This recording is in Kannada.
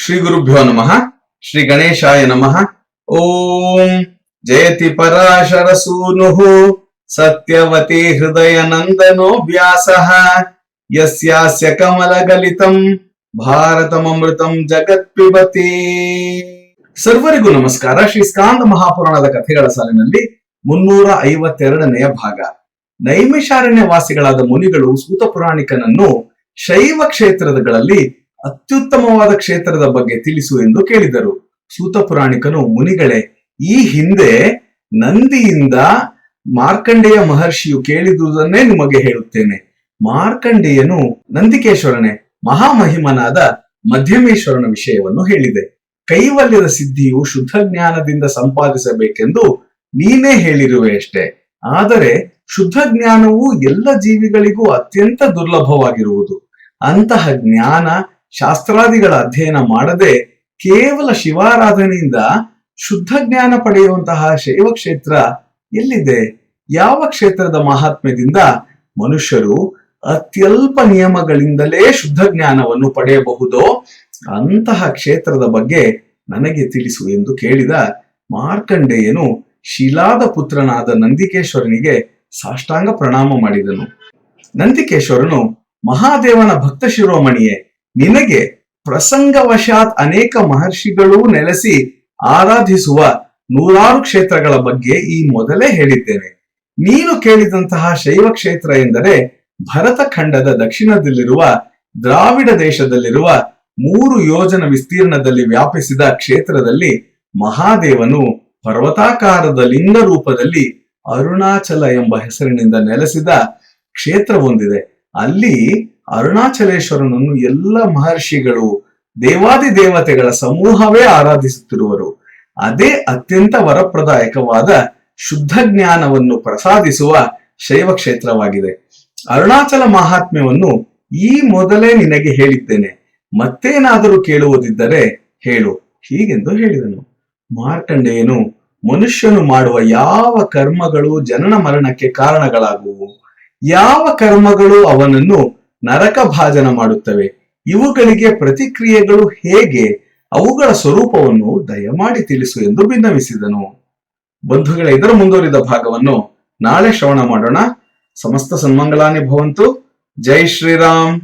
ಶ್ರೀ ಗುರುಭ್ಯೋ ನಮಃ, ಶ್ರೀ ಗಣೇಶಾಯ ನಮಃ. ಓಂ ಜಯತಿ ಪರಾಶರ ಸೂನು ಸತ್ಯವತಿ ಹೃದಯ ನಂದನೋ ವ್ಯಾಸಃ. ಯಸ್ಯಾಸ್ಯ ಕಮಲಗಲಿತಂ ಭಾರತಮೃತಂ ಜಗತ್ ಪಿಬತಿ ಸರ್ವರಿಗೂ ನಮಸ್ಕಾರ. ಶ್ರೀ ಸ್ಕಾಂದ ಮಹಾಪುರಾಣದ ಕಥೆಗಳ ಸಾಲಿನಲ್ಲಿ ಮುನ್ನೂರ ಐವತ್ತೆರಡನೆಯ ಭಾಗ. ನೈಮಿಷಾರಣ್ಯ ವಾಸಿಗಳಾದ ಮುನಿಗಳು ಸೂತ ಪುರಾಣಿಕನನ್ನು ಶೈವ ಕ್ಷೇತ್ರಗಳಲ್ಲಿ ಅತ್ಯುತ್ತಮವಾದ ಕ್ಷೇತ್ರದ ಬಗ್ಗೆ ತಿಳಿಸು ಎಂದು ಕೇಳಿದರು. ಸೂತ ಪುರಾಣಿಕನು, ಮುನಿಗಳೇ, ಈ ಹಿಂದೆ ನಂದಿಯಿಂದ ಮಾರ್ಕಂಡೇಯ ಮಹರ್ಷಿಯು ಕೇಳಿದುದನ್ನೇ ನಿಮಗೆ ಹೇಳುತ್ತೇನೆ. ಮಾರ್ಕಂಡೇಯನು ನಂದಿಕೇಶ್ವರನೇ, ಮಹಾಮಹಿಮನಾದ ಮಧ್ಯಮೇಶ್ವರನ ವಿಷಯವನ್ನು ಹೇಳಿದೆ. ಕೈವಲ್ಯದ ಸಿದ್ಧಿಯು ಶುದ್ಧ ಜ್ಞಾನದಿಂದ ಸಂಪಾದಿಸಬೇಕೆಂದು ನೀನೇ ಹೇಳಿರುವೆ ಅಷ್ಟೇ. ಆದರೆ ಶುದ್ಧ ಜ್ಞಾನವು ಎಲ್ಲ ಜೀವಿಗಳಿಗೂ ಅತ್ಯಂತ ದುರ್ಲಭವಾಗಿರುವುದು. ಅಂತಹ ಜ್ಞಾನ ಶಾಸ್ತ್ರಾದಿಗಳ ಅಧ್ಯಯನ ಮಾಡದೆ ಕೇವಲ ಶಿವಾರಾಧನೆಯಿಂದ ಶುದ್ಧ ಜ್ಞಾನ ಪಡೆಯುವಂತಹ ಶೈವ ಕ್ಷೇತ್ರ ಎಲ್ಲಿದೆ? ಯಾವ ಕ್ಷೇತ್ರದ ಮಹಾತ್ಮ್ಯದಿಂದ ಮನುಷ್ಯರು ಅತ್ಯಲ್ಪ ನಿಯಮಗಳಿಂದಲೇ ಶುದ್ಧ ಜ್ಞಾನವನ್ನು ಪಡೆಯಬಹುದೋ ಅಂತಹ ಕ್ಷೇತ್ರದ ಬಗ್ಗೆ ನನಗೆ ತಿಳಿಸು ಎಂದು ಕೇಳಿದ ಮಾರ್ಕಂಡೇಯನು ಶಿಲಾದ ಪುತ್ರನಾದ ನಂದಿಕೇಶ್ವರನಿಗೆ ಸಾಷ್ಟಾಂಗ ಪ್ರಣಾಮ ಮಾಡಿದನು. ನಂದಿಕೇಶ್ವರನು ಮಹಾದೇವನ ಭಕ್ತ ಶಿರೋಮಣಿಯೇ. ನಿನಗೆ ಪ್ರಸಂಗವಶಾತ್ ಅನೇಕ ಮಹರ್ಷಿಗಳೂ ನೆಲೆಸಿ ಆರಾಧಿಸುವ ನೂರಾರು ಕ್ಷೇತ್ರಗಳ ಬಗ್ಗೆ ಈ ಮೊದಲೇ ಹೇಳಿದ್ದೇನೆ. ನೀನು ಕೇಳಿದಂತಹ ಶೈವ ಕ್ಷೇತ್ರ ಎಂದರೆ ಭರತ ಖಂಡದ ದಕ್ಷಿಣದಲ್ಲಿರುವ ದ್ರಾವಿಡ ದೇಶದಲ್ಲಿರುವ ಮೂರು ಯೋಜನ ವಿಸ್ತೀರ್ಣದಲ್ಲಿ ವ್ಯಾಪಿಸಿದ ಕ್ಷೇತ್ರದಲ್ಲಿ ಮಹಾದೇವನು ಪರ್ವತಾಕಾರದ ಲಿಂಗ ರೂಪದಲ್ಲಿ ಅರುಣಾಚಲ ಎಂಬ ಹೆಸರಿನಿಂದ ನೆಲೆಸಿದ ಕ್ಷೇತ್ರವೊಂದಿದೆ ಅಲ್ಲಿ ಅರುಣಾಚಲೇಶ್ವರನನ್ನು ಎಲ್ಲ ಮಹರ್ಷಿಗಳು, ದೇವಾದಿ ದೇವತೆಗಳ ಸಮೂಹವೇ ಆರಾಧಿಸುತ್ತಿರುವರು. ಅದೇ ಅತ್ಯಂತ ವರಪ್ರದಾಯಕವಾದ ಶುದ್ಧ ಜ್ಞಾನವನ್ನು ಪ್ರಸಾದಿಸುವ ಶೈವ ಕ್ಷೇತ್ರವಾಗಿದೆ. ಅರುಣಾಚಲ ಮಹಾತ್ಮ್ಯವನ್ನು ಈ ಮೊದಲೇ ನಿನಗೆ ಹೇಳಿದ್ದೇನೆ. ಮತ್ತೇನಾದರೂ ಕೇಳುವುದಿದ್ದರೆ ಹೇಳು. ಹೀಗೆಂದು ಹೇಳಿದನು. ಮಾರ್ಕಂಡೆಯನು, ಮನುಷ್ಯನು ಮಾಡುವ ಯಾವ ಕರ್ಮಗಳು ಜನನ ಮರಣಕ್ಕೆ ಕಾರಣಗಳಾಗುವು? ಯಾವ ಕರ್ಮಗಳು ಅವನನ್ನು ನರಕ ಭಾಜನ ಮಾಡುತ್ತವೆ? ಇವುಗಳಿಗೆ ಪ್ರತಿಕ್ರಿಯೆಗಳು ಹೇಗೆ? ಅವುಗಳ ಸ್ವರೂಪವನ್ನು ದಯಮಾಡಿ ತಿಳಿಸು ಎಂದು ಭಿನ್ನವಿಸಿದನು ಬಂಧುಗಳ, ಇದರ ಮುಂದುವರಿದ ಭಾಗವನ್ನು ನಾಳೆ ಶ್ರವಣ ಮಾಡೋಣ. ಸಮಸ್ತ ಸನ್ಮಂಗಲಾನಿ ಭವಂತು. ಜೈ ಶ್ರೀರಾಮ್.